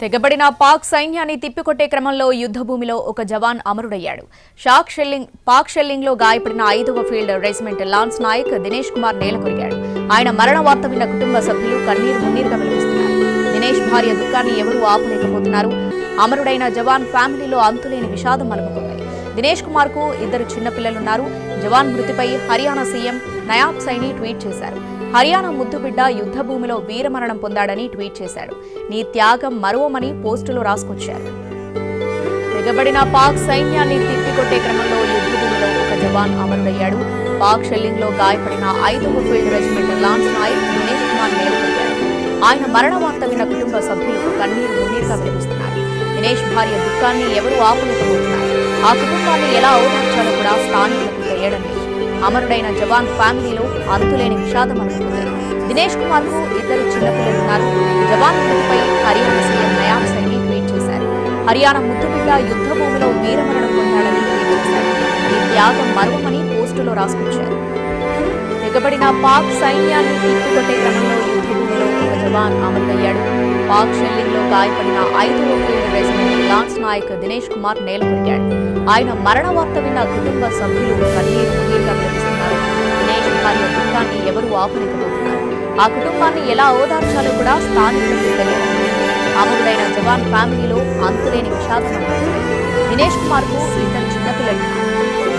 తెగబడిన పాక్ సైన్యాన్ని తిప్పికొట్టే క్రమంలో యుద్ధభూమిలో ఒక జవాన్ అమరుడయ్యాడు. షాక్ షెల్లింగ్ పాక్ షెల్లింగ్లో గాయపడిన ఐదవ field regiment lance Naik Dinesh Kumar నేలకొరిగాడు. ఆయన మరణ వార్త విన్న కుటుంబ సభ్యులు కన్నీరు మున్నీరుగా విలపిస్తున్నారు దినేష్ భార్య దుఃఖాన్ని ఎవరూ ఆపలేకపోతున్నారు. అమరుడైన జవాన్ ఫ్యామిలీలో అంతులేని విషాదం అలుముకుంది. దినేష్ కుమార్కు ఇద్దరు చిన్నపిల్లలున్నారు. జవాన్ మృతిపై హర్యానా సీఎం నయాబ్ సైని ట్వీట్ చేశారు. హర్యానా ముద్దుబిడ్డ యుద్ధ భూమిలో వీరమరణం పొందాడని ట్వీట్ చేశాడు. నీ త్యాగం మరువమని పోస్టులో రాసుకొచ్చారు. తెగబడిన పాక్ సైన్యాన్ని తిప్పికొట్టే క్రమంలో యుద్ధ భూమిలో ఒక జవాన్ అమరుడయ్యాడు. పాక్ షెల్లింగ్లో గాయపడిన ఐదవ field regiment lance Naik Dinesh Kumar నేలకొరిగాడు ఆయన మరణ వార్త విన్న కుటుంబ సభ్యులు కన్నీరు మున్నీరుగా విలపిస్తున్నారు దినేష్ భార్య దుఃఖాన్ని ఎవరూ ఆపలేకపోతున్నారు? ఆ కుటుంబాన్ని ఎలా ఓదార్చాలో కూడా అమరుడైన జవాన్ ఫ్యామిలీలో అంతులేని విషాదం అనుకుంది. దినేష్ కుమార్కు ఇద్దరు చిన్నపిల్లలున్నారు జవాన్ మృతిపై హర్యానా సీఎం నయాబ్ సైని ట్వీట్ చేశారు. హర్యానా ముద్దుబిడ్డ యుద్ధ భూమిలో వీరమరణం పొందాడని ట్వీట్ చేశారు. ఈ త్యాగం మరువమని పోస్టులో రాసుకొచ్చారు. తెగబడిన పాక్ సైన్యాన్ని తిప్పికొట్టే క్రమంలో యుద్ధ భూమిలో ఒక జవాన్ అమరుడయ్యాడు. పాక్ షెల్లింగ్లో గాయపడిన ఐదవ field regiment lance Naik Dinesh Kumar నేలకొరిగాడు. ఆయన మరణ వార్త విన్న కుటుంబ సభ్యులు కన్నీరు వారి దుఃఖాన్ని ఎవరూ ఆపలేకపోతున్నారు ఆ కుటుంబాన్ని ఎలా ఓదార్చాలో కూడా స్థానికులకు తెలియదు. అమరుడైన జవాన్ ఫ్యామిలీలో అంతులేని విషాదం దినేష్ కుమార్కు ఇద్దరు చిన్నపిల్లలు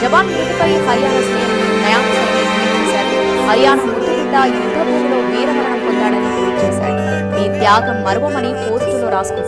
జవాన్ మృతిపై హర్యానా సీఎం నయాబ్ సైని ట్వీట్ చేశారు హర్యానా ముద్దుబిడ్డ యుద్ధ భూమిలో వీరమరణం పొందాడని ట్వీట్ చేశాడు. ఈ త్యాగం మరువమని పోస్టులో రాసుకొచ్చారు.